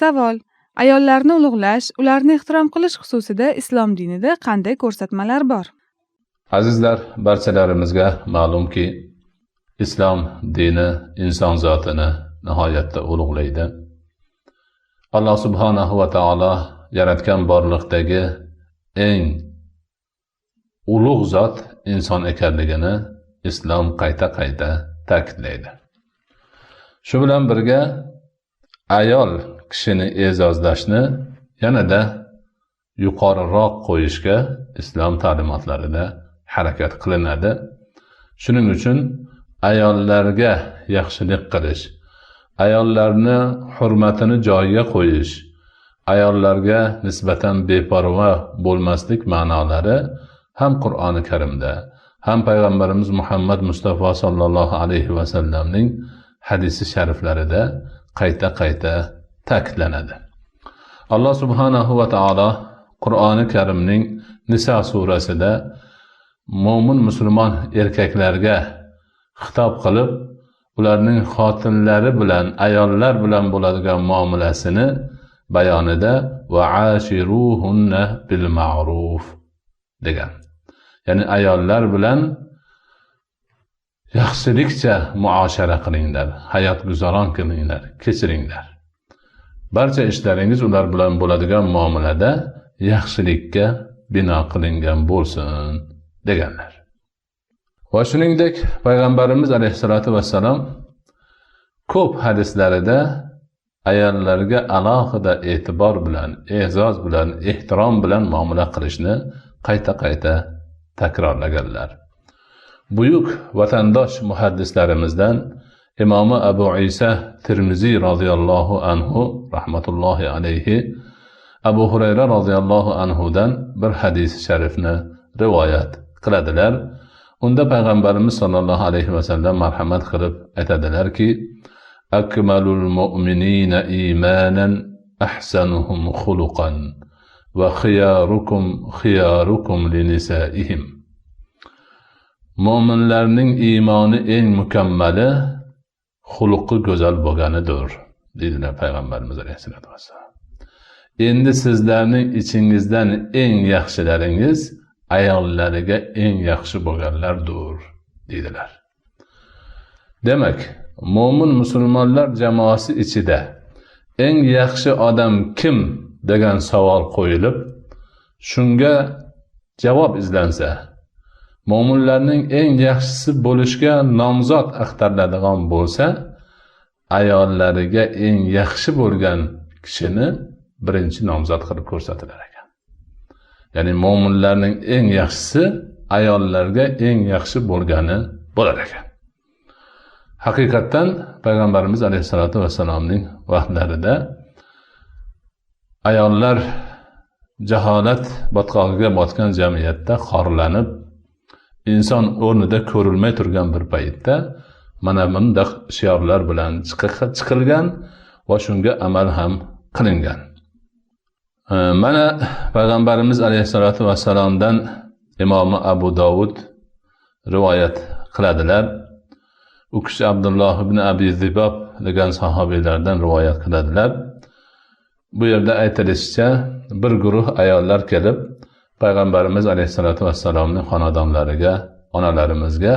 Savol: Ayollarni ulug'lash, ularni ehtirom qilish xususida islom dinida qanday ko'rsatmalar bor? Azizlar, barchalarimizga ma'lumki, islom dini inson zotini nihoyatda ulug'laydi. Alloh subhanahu va taolo yaratgan borliqdagi eng ulug' zot inson ekanligini islom qayta-qayta ta'kidlaydi. Shu bilan birga ayol kishini e'zozlashni yanada yuqoriroq qo'yishga islom ta'limotlarida harakat qilinadi. Shuning uchun ayollarga yaxshilik qilish, ayollarni hurmatini joyiga qo'yish, ayollarga nisbatan beparvo bo'lmaslik ma'nolari ham Qur'oni Karimda, ham payg'ambarimiz Muhammad Mustafa sollallohu alayhi vasallamning hadisi shariflarida qayta-qayta ta'kidlanadi. Alloh subhanahu va taolo Qur'oni Karimning Nisa surasida mo'min musulmon erkaklarga xitob qilib, ularning xotinlari bilan, ayollar bilan bo'ladigan muomalasini bayonida va ashiruhunna bil ma'ruf degan. Ya'ni ayollar bilan yaxshilikcha muoshara qilinglar, hayot guzaron qilinglar, kechiringlar. Barcha ishlaringiz ular bilan bo'ladigan muomalada yaxshilikka bino qilingan bo'lsin deganlar. Va shuningdek payg'ambarimiz alayhissalotu vassalom ko'p hadislarida ayollarga alohida e'tibor bilan, e'zoz bilan, ehtirom bilan muomala qilishni qayta-qayta takrorlaganlar. Buyuk vatandosh muhaddislarimizdan imomi Abu Isa termiziy roziyallohu anhu rahmatullohi alayhi Abu Hurayra roziyallohu anhudan bir hadis sharifni rivoyat qiladilar. Unda payg'ambarimiz sollallohu alayhi vasallam marhamat qilib aytadilarki: "Akmalul mu'minina imanan ahsanuhum xuluqan va xiyarukum xiyarukum linisaihim." Mo'minlarning iymoni eng mukammali xulqi go'zal bo'lganidir, dedilar payg'ambarimiz alayhisolatu vassalom. Endi sizlarning ichingizdan eng yaxshilaringiz ayollariga eng yaxshi bo'lganlardir, dedilar. Demak, mo'min musulmonlar jamoasi ichida eng yaxshi odam kim degan savol qo'yilib, shunga javob izlansa, mo'minlarning eng yaxshisi bo'lishga nomzod axtariladigan bo'lsa ayollariga eng yaxshi bo'lgan kishini birinchi nomzod qilib ko'rsatilar ekan. Ya'ni mo'minlarning eng yaxshisi ayollarga eng yaxshi bo'lgani bo'lar ekan. Haqiqatdan payg'ambarimiz alayhissalotu vassalomning vaqtlarida ayollar jaholat botqog'iga botgan jamiyatda xorlanib inson o'rnida ko'rilmay turgan bir paytda mana bundaq shiorlar bilan chiqilgan va shunga amal ham qilingan. Mana payg'ambarimiz alayhissalotu vassalomdan imomi abu dovud rivoyat qiladilar. U kishi abdulloh ibn abi zibob degan sahobiylardan rivoyat qiladilar. Bu yerda aytilishicha bir guruh ayollar kelib payg'ambarimiz alayhissalotu vassalomni xonadonlariga onalarimizga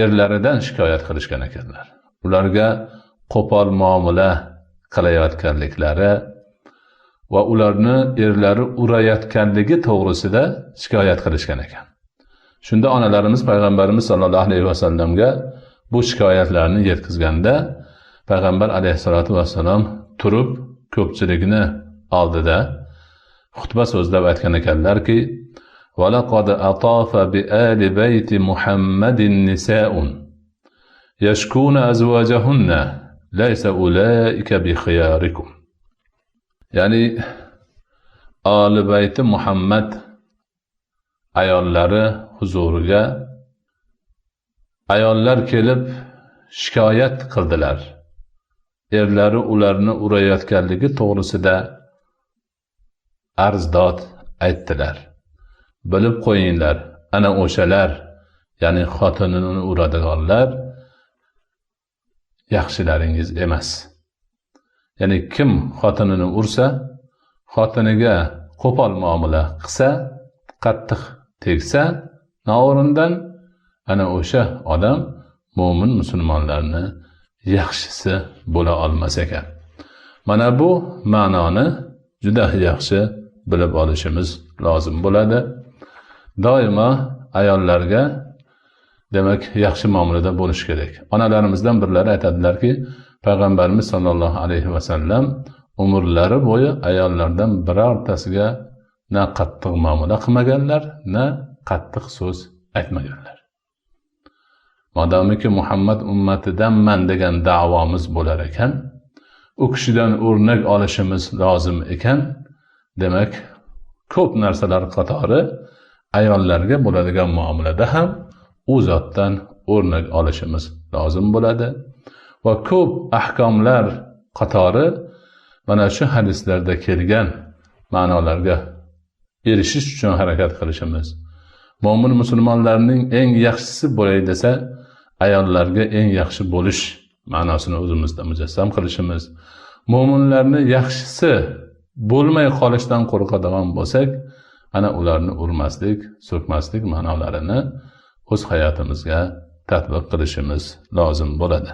erlaridan shikoyat qilishgan ekanlar. Ularga qo'pol muomala qilayotganliklari va ularni erlari urayotganligi to'g'risida shikoyat qilishgan ekan. Shunda onalarimiz payg'ambarimiz sollallohu alayhi vasallamga bu shikoyatlarni yetkazganda payg'ambar alayhissalotu vassalom turib ko'pchilikni oldida xutba so'zlab aytgan ekanlarki ولقد أطاف بآل بيت محمد نساء يشكون أزواجهن ليس أولئك بخياركم ya'ni oli bayti muhammad ayollari huzuriga ayollar kelib shikoyat qildilar erlari ularni urayotganligi to'g'risida arzdod aytdilar. Bilib qo'yinglar ana o'shalar ya'ni xotinini uradiganlar yaxshilaringiz emas. Ya'ni kim xotinini ursa xotiniga qo'pol muomala qilsa qattiq tegsa noo'rindan ana o'sha odam mo'min musulmonlarni yaxshisi bo'la olmas ekan. Mana bu ma'noni juda yaxshi bilib olishimiz lozim bo'ladi. Doimo ayollarga demak yaxshi muomalada bo'lish kerak. Onalarimizdan birlari aytadilarki payg'ambarimiz sollallohu alayhi vasallam umrlari bo'yi ayollardan birortasiga na qattiq muomala qilmaganlar na qattiq so'z aytmaganlar. Modomiki muhammad ummatidanman degan davomiz bo'lar ekan u kishidan o'rnak olishimiz lozim ekan. Demak ko'p narsalar qatori ayollarga bo'ladigan muomalada ham u zotdan o'rnak olishimiz lozim bo'ladi va ko'p ahkomlar qatori mana shu hadislarda kelgan ma'nolarga erishish uchun harakat qilishimiz. Mo'min musulmonlarning eng yaxshisi bo'lay desa ayollarga eng yaxshi bo'lish ma'nosini o'zimizda mujassam qilishimiz. Mo'minlarni yaxshisi bo'lmay qolishdan qo'rqadigan bo'lsak ana ularni urmaslik so'kmaslik ma'nolarini o'z hayotimizga tatbiq qilishimiz lozim bo'ladi.